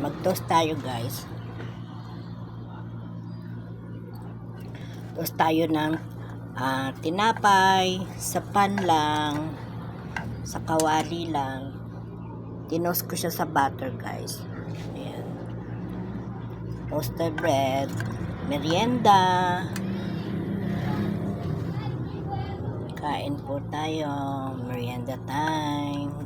mag-toast tayo guys. Toast tayo ng ah, tinapay, sa pan lang, sa kawali lang. Tinost ko siya sa butter guys. Ayan. Toasted bread, merienda. Kain po tayo, merienda time.